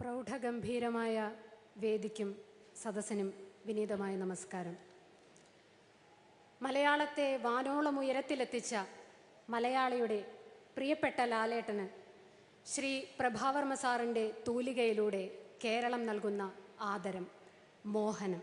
പ്രൗഢഗംഭീരമായ വേദിക്കും സദസ്സിനും വിനീതമായ നമസ്കാരം. മലയാളത്തെ വാനോളം ഉയരത്തിലെത്തിച്ച മലയാളിയുടെ പ്രിയപ്പെട്ട ലാലേട്ടന് ശ്രീ പ്രഭാവർമ്മ സാറിന്റെ തൂലികയിലൂടെ കേരളം നൽകുന്ന ആദരം മോഹനം.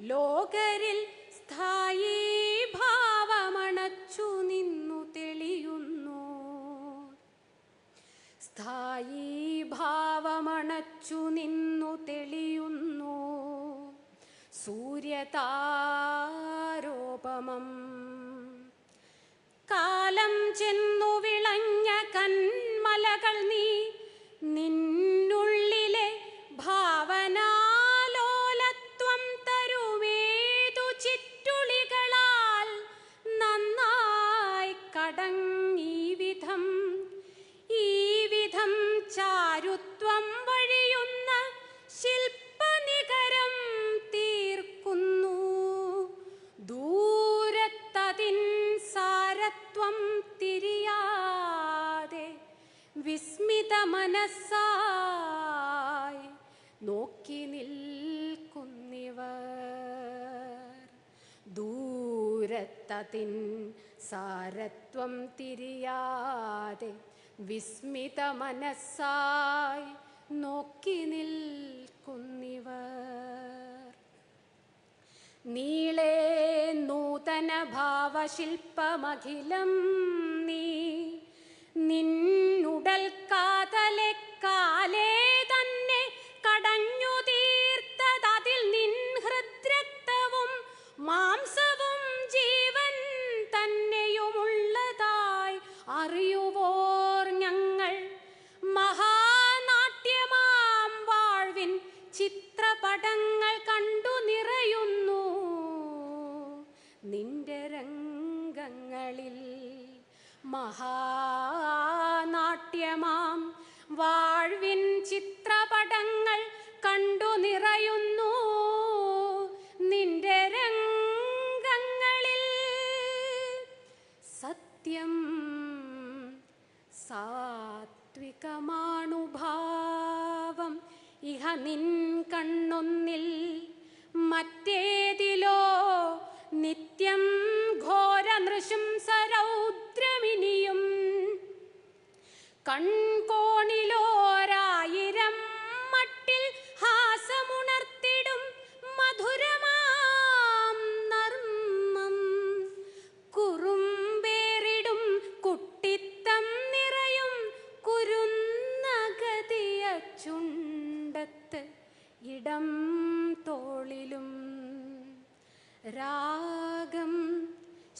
ലോകരിൽ സ്ഥായി ഭാവമണച്ചു നിന്നു തെളിയുന്നു. സ്ഥായി ഭാവമണച്ചു നിന്നു തെളിയുന്നു. സൂര്യതാരോപമം. കാലം ചെന്നു മനസ്സായി നോക്കി നിൽക്കുന്നിവർ. ദൂരത്തതിൻ സാരത്വം തിരിയാതെ വിസ്മിത മനസ്സായി നോക്കി നിൽക്കുന്നിവർ. നീളേ നൂതന ഭാവശില്പമഖിലം നീ നിന്നുടൽ കാതലെ കാലേ തന്നെ കടഞ്ഞു തീർത്തതിൽ നിൻ ഹൃദ്രക്തവും മാംസവും ജീവൻ തന്നെയുമുള്ളതായി അറിയുവോർ ഞങ്ങൾ. മഹാനാട്യമാം വാഴ്വിൻ ചിത്രപടങ്ങൾ കണ്ടു നിറയുന്നു. നിന്റെ രംഗങ്ങളിൽ മഹാനാട്യമാം നിൻ കണ്ണൊന്നിൽ മറ്റേതിലോ നിത്യം ഘോര നൃശംസരൗദ്രമിനിയും കൺകോണിലോരായിരം രാഗം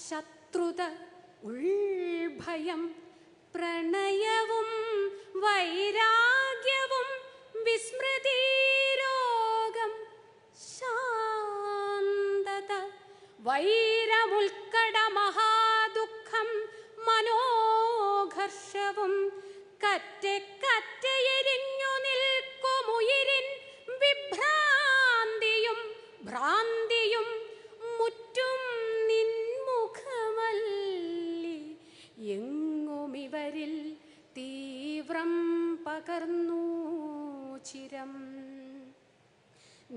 ശത്രുത ഉൾഭയം പ്രണയവും വൈരാഗ്യവും വിസ്മൃതിരോഗം ശാന്തത വൈരമുൽക്കട മഹാദുഃഖം മനോഘർഷവും കറ്റെ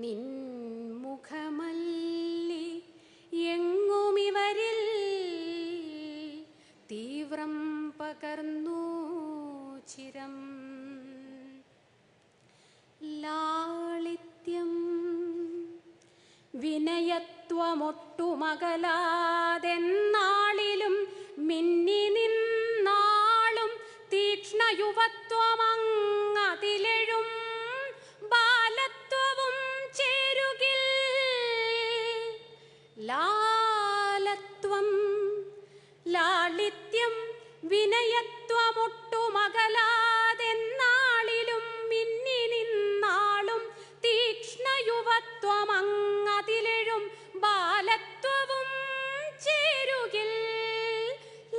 നിൻമുഖമല്ലി എങ്ങുമിവരിൽ തീവ്രം പകർന്നു ചിരം. ലാളിത്യം വിനയത്വമൊട്ടുമകലാതെന്നാളിലും മിന്നി നിന്നാളും തീക്ഷ്ണയുവത്വമങ്ങതിലെഴും ലാലത്വം ലാളിത്യം വിനയത്വമൊട്ടുമകലാതെന്നാളിലും മിന്നി നിന്നാളും തീക്ഷ്ണയുവത്വമങ്ങതിലെഴും ബാലത്വവും ചേരുകിൽ.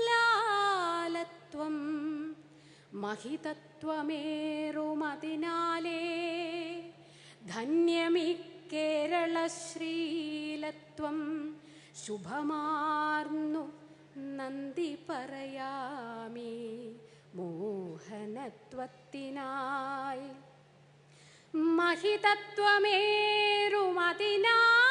ലാലത്വം മഹിതത്വമേറുമതിനാലേ ധന്യമിക്ക കേരളശ്രീലത്വം ശുഭമാർന്നു. നന്ദി പറയാമി മോഹനത്വത്തിനായി. മഹിതത്വമേറുമതിനാലേ ധന്യമി